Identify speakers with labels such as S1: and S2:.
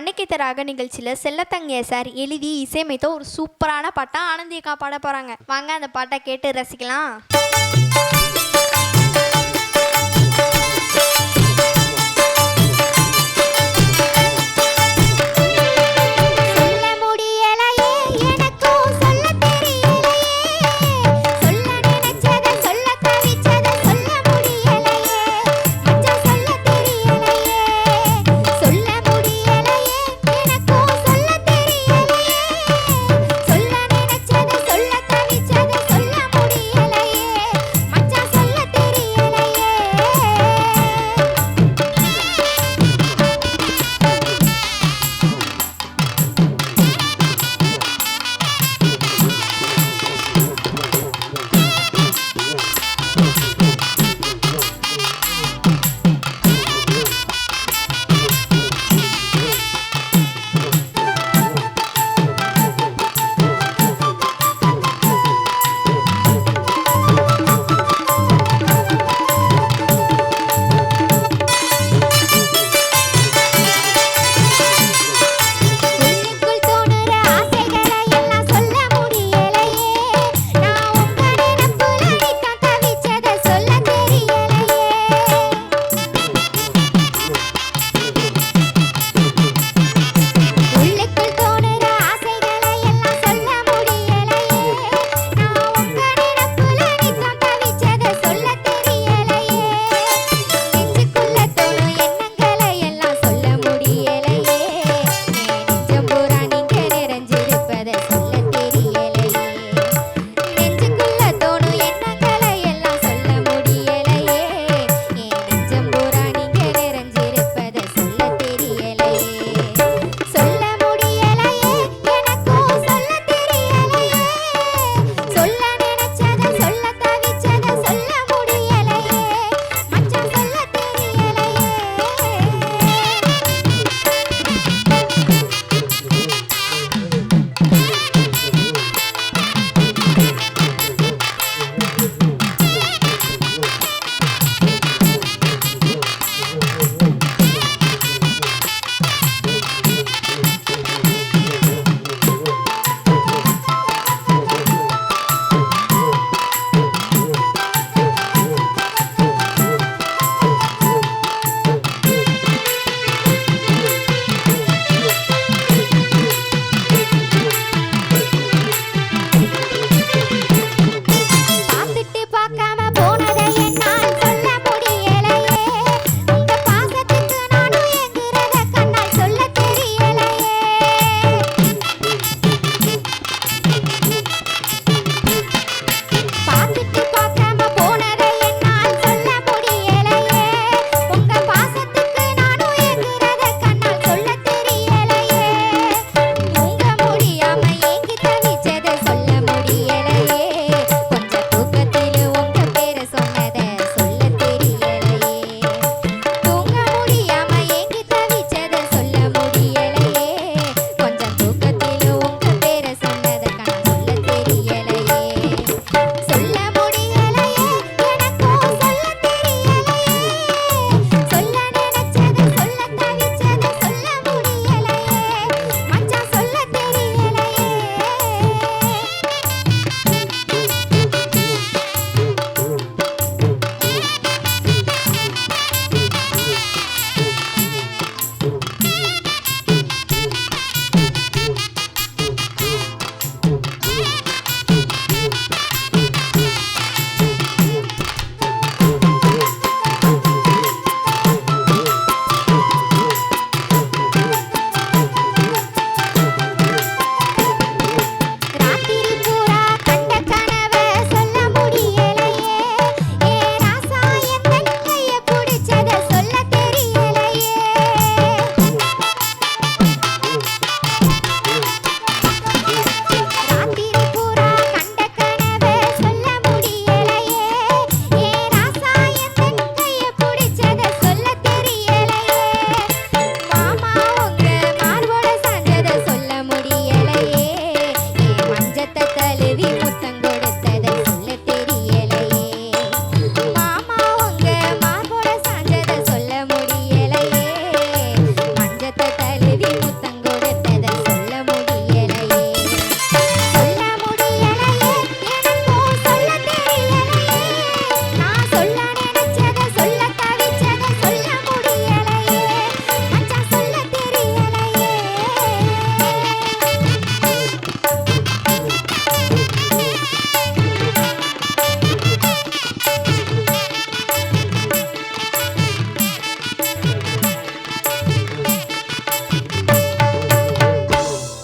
S1: மண்ணுக்கேத்த தராக நிகழ்ச்சியில் செல்லத்தங்கைய சார் எழுதி இசையமைத்த ஒரு சூப்பரான பாட்டை ஆனந்தியக்கா பாட போகிறாங்க வாங்க அந்த பாட்டை கேட்டு ரசிக்கலாம்.